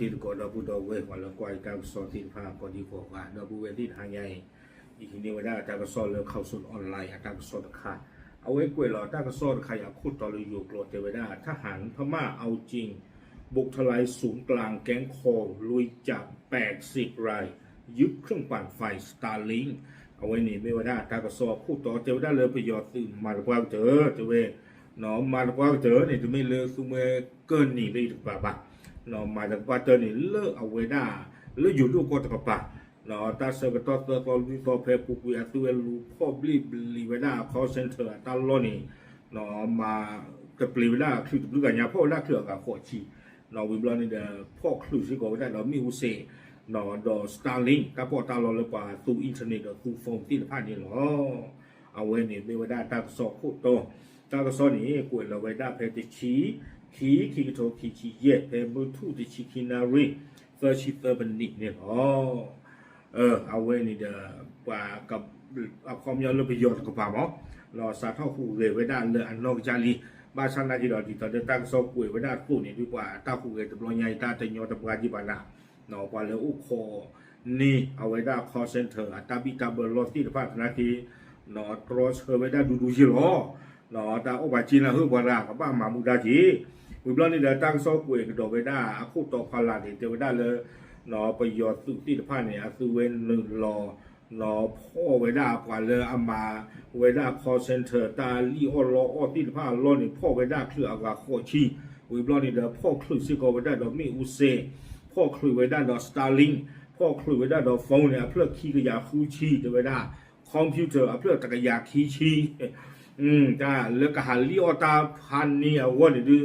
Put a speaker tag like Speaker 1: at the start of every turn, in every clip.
Speaker 1: ติดกอดบุดธเวหันละกวยกามสอนสินพาพกอดีกว่าดอบุเวนที่ทางใหญ่อีกทีนี้ว่าได้อาจารย์สอนแล้วเข่าสู่ออนไลน์อาจารย์สอนค่ะเอาไว้กวยหล่อตั้งซ่อนขยับคูดตอรอยู่โกรธเทวดาทหารพม่าเอาจริง บุกทลายศูนย์กลางแก๊งโคลุยจับ80ราย ยึดเครื่องปั่นไฟสตาร์ลิงเอาไว้นี่ไม่ว่าได้ตากรสอบคูดต่อเทวดาเลยประโยชน์ตื่นมาความเจอเทวเนอะมาความเจอเนี่ยจะไม่เลือคือเมื่อเกินหนีไปถึงป่าบัก no ma da pata ni le aweda le ju lu ko ta pa no ta se ko to to ko lu to pe pu pu ya tu lu probably li weda call center ta lo ni no ma ke pli weda khu tu ga nya po la khu ga ko chi no we blon ni the po khu si ko weda no mi u se no do starlink ka po ta lo le pa tu internet tu phone ti pa ni lo awen ni be weda ta so ko to ta so ni ko lo weda pe ti chi ขีขีกทขีคีเยเป็นมุทุติชิคินารีเฟอร์ชิเฟอร์บันนิเนี่ยอ๋อเออเอาไว้ในเดอกว่ากับเอาความยอดลงไปยอดกับป่าหมอรอสาเท่าคู่เลยไว้ด้านเลยอันนอกจารีบ้านชั้นนาจีดอดีตอนเดินตั้งโซ่กุยไว้ด้านคู่นี่ยดีกว่าตาคู่เลยตบลอยใหญ่ตาเตยอตบกาจิบานาหนอปลาเลอุโอนี่เอาไว้ได้คอเซนเตอร์อัตาบิตาเบอร์ลอที่พัฒนาทีหนอตรอสเฮไว้ได้ดูดูจิโรหนอตาโอบาจีนะเฮือบาร่างกับบ้ามามุดาจี วิบลอนี่เดาตั้งซอกุยกระโดดไปได้อาคู่ต่อพลัดเดวได้เลยหนอประโยชน์สุที่ผ้าเนี่ยคือเวนหนึ่งรอหนอพ่อเวด้ากว่าเลยอามาเวด้าคอเซนเตอร์ตาลีออลออที่ผ้าล้อนี่พ่อเวด้าคืออากาโคชีวิบลอนี่เดาพ่อคลุยซิโกเวด้าดอกมีอุเซพ่อคลุยเวด้าดอกสตาร์ลิงพ่อคลุยเวด้าดอกโฟนเนี่ยเพื่อขี้กระยาคูชีเดเวด้าคอมพิวเตอร์เพื่อตะกยาคีชีอืมจ้าแล้วก็หันลีออตาพันเนี่ยวันดื้อ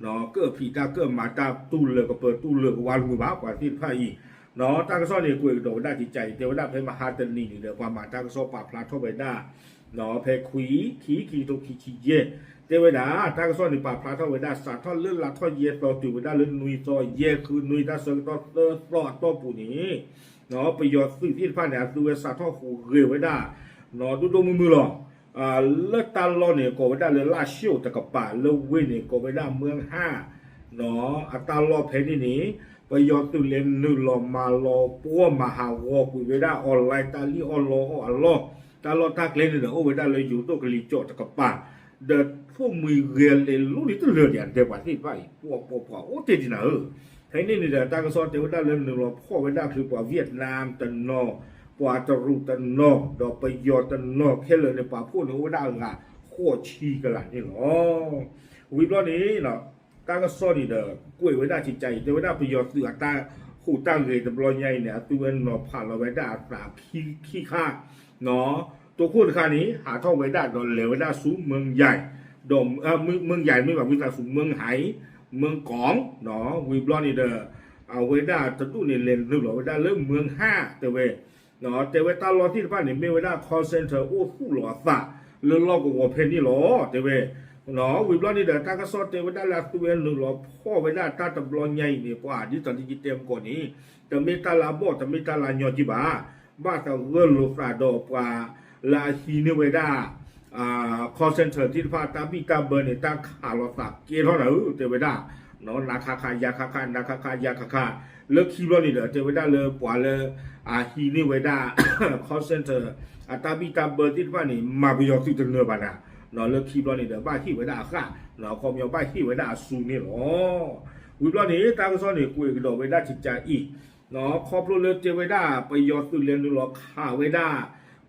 Speaker 1: เนาะเกือผีตาเกือมาตาตู้เลือกเปิดตู้เลือกวันมือบ้ากว่าที่พ่ายอีเนาะตากระซ้อเนี่ยกุยโดนได้จิตใจเทวได้เพมาฮาตนีเดือความหมายตากระซ้อปากพลาทั่วไปได้เนาะเพคุยขีขีตุขีขีเย่เทวได้ตากระซ้อเนี่ยปากพลาทั่วไปได้สัตว์ท่อนเลื่อนละท่อนเย่ต่อติวได้เลื่อนนุยต่อเย่คือนุยตาเซิงต่อเตอร์ต่อต่อปู่นี้เนาะประโยชน์สิ่งที่พ่ายเนี่ยดูสัตว์ท่อหูเรียวไว้ได้เนาะดูดมือมือหรอ อ่าเลตาลอนเนี่ยก็ไปได้เลยลาเชียวต่กับป่าเลวินเนี่ยก็ไปได้เมืองห้าเนาะอัตาลอเพนี่นี่ปยอตุเลนนึ่งลอมาลอปัวมหาวอกุเได้ออนไลน์ตาลีออนลออัลลอตาลอทักเล่นเดอโอเได้เลยอยู่ตัวกลีโจแต่กับป่าเดพวกมือเรียนเลยลูกนี่ตัวเลือนอย่างเดียวว่าที่ไปพวกพวกพวโอ้เจดินะเออไทยนี่นี่เดตากระซอนเทวดาเลนนุลอพ่อเได้คือปวเวียดนามตันนอ ว่าจะรู้ตันนอกดอกประโยชน์ตันนอกแค่เลยในป่าพูดในหัวด่างอะข้คชีกันละนี่เหรอวิบล้อนี้เนาะตั้งก็ซ่อนอีเด้อกล้วยไว้ได้จิตใจแต่ไว้ได้ประโยชน์เสือตาคู่ตั้งเรตบลอยใหญ่เนี่ยตัวเนาะผ่านเราไว้ได้ตราบขี้ขี้ข้าเนาะตัวคู่ค่านี้ หาท่องไว้ได้ดอนเหลวไว้ได้สูงเมืองใหญ่ดมเออเมืองใหญ่ไม่แบบวิจารสูงเมืองไหเมืองกองเนาะวิบล้อนี่เด้อเอาไว้ได้ตะตู้เนี่ยเลนหรือเไว้ได้เรื่องเมืองห้าแต่เว้ နော်တေဝတာလောတိတပနေမေဝဒါကောစင်တာအိုခုလောသလောလောကိုဖဲနီလောတေဝနော်ဝီဘလော့နေတာတာကဆော့တေဝဒါလာသူဝဲလောလောဖောဝဲလာတာတဘလောညိုင်နေပွာဒီတန်တိတေမကိုနီတမေတာလာဘောတမေတာလာညောကြည့်ပါဘာသာဝဲလောဖရာဒောပွာလာစီနေဝဲဒါอ่าคอเซนเตอร์ที่พาตาบีตาเบอร์เนี่ยตาขาลอสักเกี่ยวเท่าไหร่เทวดา เนาะราคาคายาคาคานาคาคายาคาคาเลิกคีโรนี่เด้อเจวด้าเลยป่วยเลยอาฮีนี่เวด้าคอนเซนเตอร์อัตาบิตาเบอร์ที่ว่านี่มาไปยอกที่ตเนื้อบานะเนาะเลิกคีโรนี่เด้อบ้านที่เวด้าค่ะเนาะคอมยอบ้านที่เวด้าซูนี่หรอวิบลอนี่ตากซอนี่กุยกระโดดเวด้าจิตใจอีกเนาะครอบรู้เลิกเจวด้าไปยอดตุเรียนดูหรอค่ะเวด้า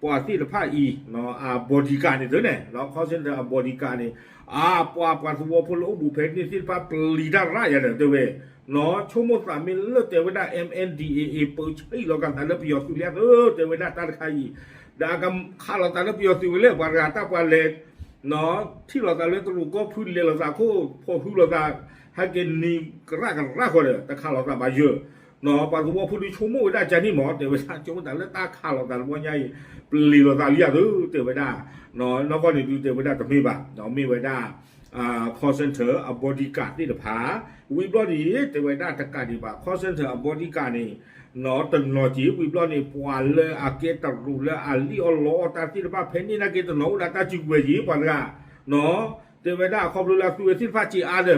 Speaker 1: ပွာစီလဖာဤနော်အာဘော်ဒီကာနေတယ်နဲ့နော်ခေါ်စင်တာဘော်ဒီကာနေအာပွာပွာသဝဖလိုဘူဖက်နေစီပါပလီဒါရရတယ်တဲ့ဝဲနော်ချုံမစာမီလတဲ့ဝဒ MNDAA ပုတ်ချိလောကန်တလပြောသူလျာတဲ့ဝဒတာခိုင်ဒါကခါလတလပြောသူလေဘာရတာပါလေနော်ထီလောကလေသူကိုဖူလေလောစာကိုဖို့ဖူလောကဟကနီကရကရခေါ်တယ်တခါလောကဘာယော เนาะနော်ပါကူဖူဒီချုံမိုဒါဂျန်နီမော်တေဝဒါချုံဒါလက်တာခါလောက်တာဘောညာလီလောတာလီရသူတေဝဒါနော်နောက်ကနေသူတေဝဒါတမေးပါနော်မေဝဒါอ่า call center อะบริการนี่เดพาวิบลอดีเตวด้าตะกาดีบ่า call center อะบริการนี่นอตนอจีวิบลอนี่ปวาเลยอาเกตรูเลยอาลีออลอตาที่รดพาเพนนี่นะเกตโนดาตาจิเวจีปานกานาะเตวด้าคอมรูลาคุเวที่ฟาจีอาเดอ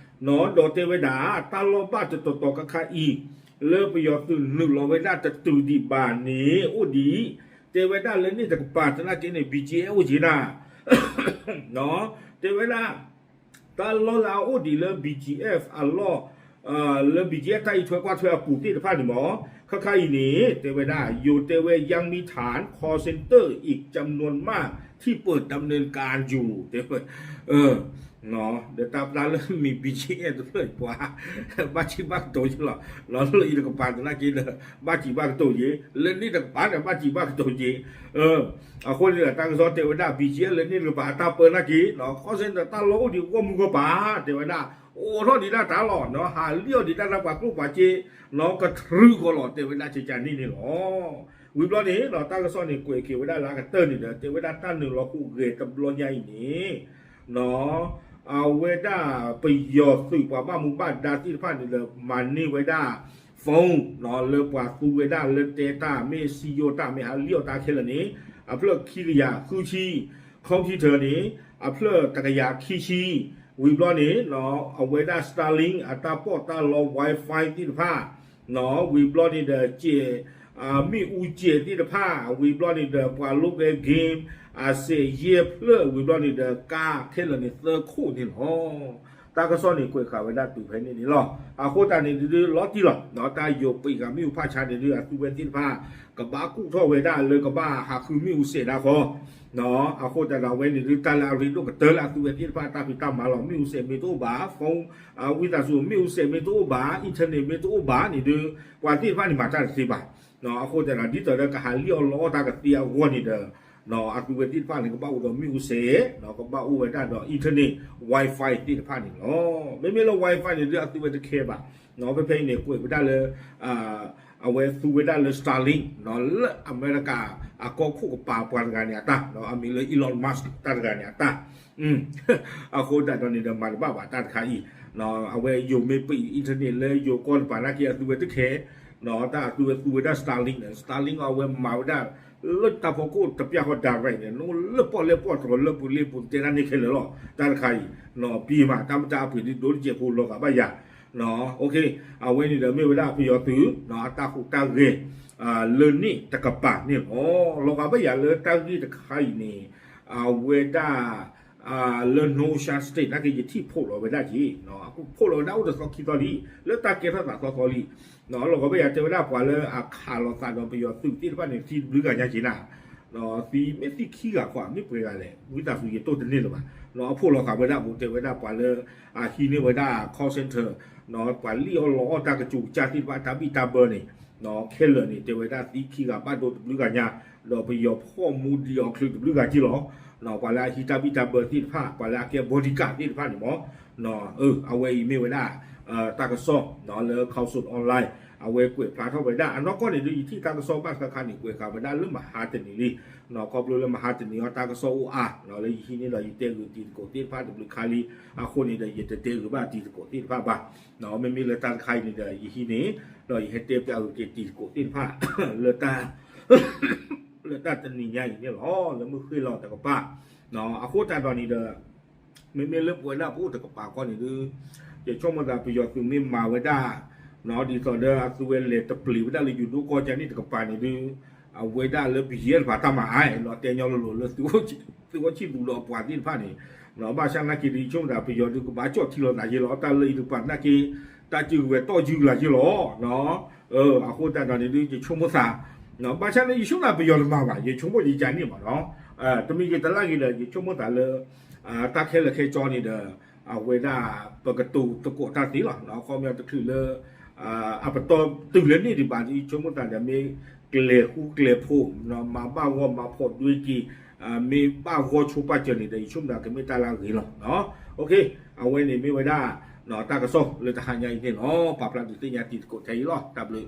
Speaker 1: နော်โดเตเวดาตาลอบาตตตกะคาอีเลปยอตุนุลอเวดาตตุดิบานีอุดีเตเวดาเลนี่ตะปาตนะเกเนบีจีเออุจีนาเนาะเตเวดาตาลอลาอุดีเลบีจีเอฟอัลลอเอ่อเลบีจีไตถวยกว่าถวยปูติตะพะดิมอ ค่ายหนีเตเวดาอยู่เตเวยังมีฐานคอเซ็นเตอร์อีกจำนวนมากที่เปิดดำเนินการอยู่เตเวเออเนาะเดี๋ยวตามร้านเริ่มมีบีจีเอตัวยกว่าบ้าจีบ้าโตยี่หรอเราเลยอีกปานตัวน่ากินเลยบ้าจีบ้าโตัวยี่เล่นนี่ต่างปานเนี่ยบ้าจีบ้าโตยี่เออเอาคนเนี่ยตั้งซอเตวดาบีจีเล่นนี่รือป่าตาเปิดน่ากินเนาะข้อเซ็นแต่ตาโลดีกว่ามึงก็ปานเตวดา 我说你那咋了？那哈料你那那把不把这那个土过了，对不那就讲你的咯。为不呢？那当个说你贵给为那那个等你的，对不那当你老苦给怎么样呢？那啊，为那不要水把把木把打地方的嘛呢？为那风那了把土为那了地大没西有大没还料大起了呢？啊，不了起了呀，后期 computer 呢？啊，不了这个呀，机器。 วีบล้อนี่เนาะเอาไว้ได้ Starlink อัตราปอตาลอ Wi-Fi ที่ผ้าเนาะวีบล้อนี่เดเจอ่ามีอูเจที่ผ้าวีบล้อนี่เดปลาลูกเกมอาเซเยเพลวีบล้อนี่เดกาเคลนี่เตอร์คู่นี่เนาะ တာကစောနေကွေခါဝေဒတူဖဲနေနေလောအခုတန်နေဒီလောတီလောနော်တာယိုပိကမိဥဖချာနေဒီအတူပဲတိတဖာကဘာကုထောဝေဒလေကဘာဟာခုမီဥစေဒါခောနော်အခုတလာဝဲနေတလာရီတို့ကတလာသူပဲပြပါတာပြတာမလောမီဥစေမီတို့ဘာဖုန်းအဝိဒါစုမီဥစေမီတို့ဘာအင်တာနက်မီတို့ဘာနေဒီကွာတိဖာနေမှာတာစီပါနော်အခုတလာဒီတော့ကဟာလီအောလောတာကတီယာဝနေတယ် နော်အခုပဲတိဖာနေကဘာဥတော်မီဥစေနော်ကဘာဥဝဲတာတော့အင်တာနက် wifi တိဖာနေနော်မေမေလော wifi နေဒီအတူပဲတခဲပါနော်ပဲဖိနေကိုဝဒါလေအာအဝဲသူဝဒလစတာလင်းနော်လအမေရိကအကောခုကပါပွားကန်ရတာနော်အမီလေအီလွန်မတ်စ်တာကန်ရတာอืมအခုတတော်နေတဲ့မှာဘာဘာတတ်ခိုင်နော်အဝဲယုံမေပိအင်တာနက်လေယိုကောပါနာကီသူဝတခဲနော်တာသူသူဝဒစတာလင်းစတာလင်းအဝဲမာဝဒ လွတ်တာဖို့ကိုတပြဟောတာရိုင်းနော်လွတ်ပေါ်လေပေါ်တော်လွတ်ပူလေပူတေရနေခဲလောတာခိုင်နော်ပြေမှာတမတာအဖေဒီဒိုးကြဖို့လောကပါရနော်โอเคအဝင်းနေတယ်မေဝလာအဖေရောသူနော်အတာခုတာခဲအာလေနိတကပနေဩလောကပါရလေတာကြီးတခိုင်နေအဝေတာ a le no sha state la ke yi ti pho lo ba da ji no aku pho lo da u da so ki to li le ta ke ta so ko li no lo ko ba ya te da kwa le a kha lo sa do be yo tu ti ba ne ti lu ga ya ji na no ti me ti ki ga kwa mi pre ga le wi ta su ye to de ne lo ba no pho lo ka ba da bu te ba da kwa le a hi ne ba da call center no kwa li o lo ta ke chu cha ti ba ta bi ta ber ne no ke le ne te ba da ti ki ga ba do lu ga ya lo be yo pho mu di o klu lu ga ji lo နော်ပါလာဟီတာဘီတာဘတိဖာပါလာကေဘောဒီကာတိဖာနေမောနော်เออเอาไว้ไม่ไวลาเอ่อตากระซอกเนาะเลยเข้าสุดออนไลน์เอาไว้เกวยพลาเข้าไปได้อันนั้นก็เนี่ยดูที่ตากระซอกบ้านสาขานี่กวยเข้าไปได้เรื่องมหาเจนีนี่เนาะอบรู้เรื่องมหาเจนีเอาตากระซอกอูอาเนาะเลยที่นี่เราอยู่เตลือตีโกตีนพาดุลคาลีอาคนนี่เด้ยึดเตลือบ้าตีโกตีนพาบ้าเนาะไม่มีเลยตาใครนี่ได้ยี่ที่นี้เราอยู่เตลือเอาตีโกตีนพาเลือยตา တာတနီညာကြီးဟောလမှုခွေလောက်တကပါနော်အခုတန်တော်နေတဲ့မေမေလပွေလာပို့တကပါကောနေသူจะช่วงมันจะไปยอดคือมีมาไว้ได้เนาะดีสอดเดอร์คือเวลเลตปลีไว้ได้เลยอยู่ดูก็จะนี่ตะกปานี่ดูเอาไว้ได้เลยไปเยี่ยมผ่าตามาไอ้เนาะเตียนยอลโลเลยตัวตัวชีบูรอปวาดินผ่านี่เนาะบ้าช่างนักกีฬาช่วงจะไปยอดดูก็บ้าจอดที่เราไหนเราตาเลยดูผ่านนักกีฬาจือเวต่อจือไหลเนาะเออเอาคนแต่ตอนนี้ดูจะช่วงมันซา နော်ပါချန်ယေရှုနာပြောလမပါယေချုံမယေချန်နေမှာနော်အဲတမိကေတလာကေလေယေချုံမတာလေအာတာခဲလခဲကြောနေတယ်အဝေဒပကတူတကောတာတီလားနော်ခေါ်မြတ်တခုလေအာအပတော်တူလည်းနေဒီပါဒီချုံမတာတယ်မေကလေခုကလေဖို့နော်မပါဝမဖို့တွေးကြည့်အမေပါဝချူပါချနေတယ်ချုံတာကမေတလာကေလားနော်โอเคအဝေနေမေဝေဒါနော်တာကစောလေတဟန်ညာနေနော်ပပလာတူတင်ညာတီကိုထိုင်လားတပ်လို့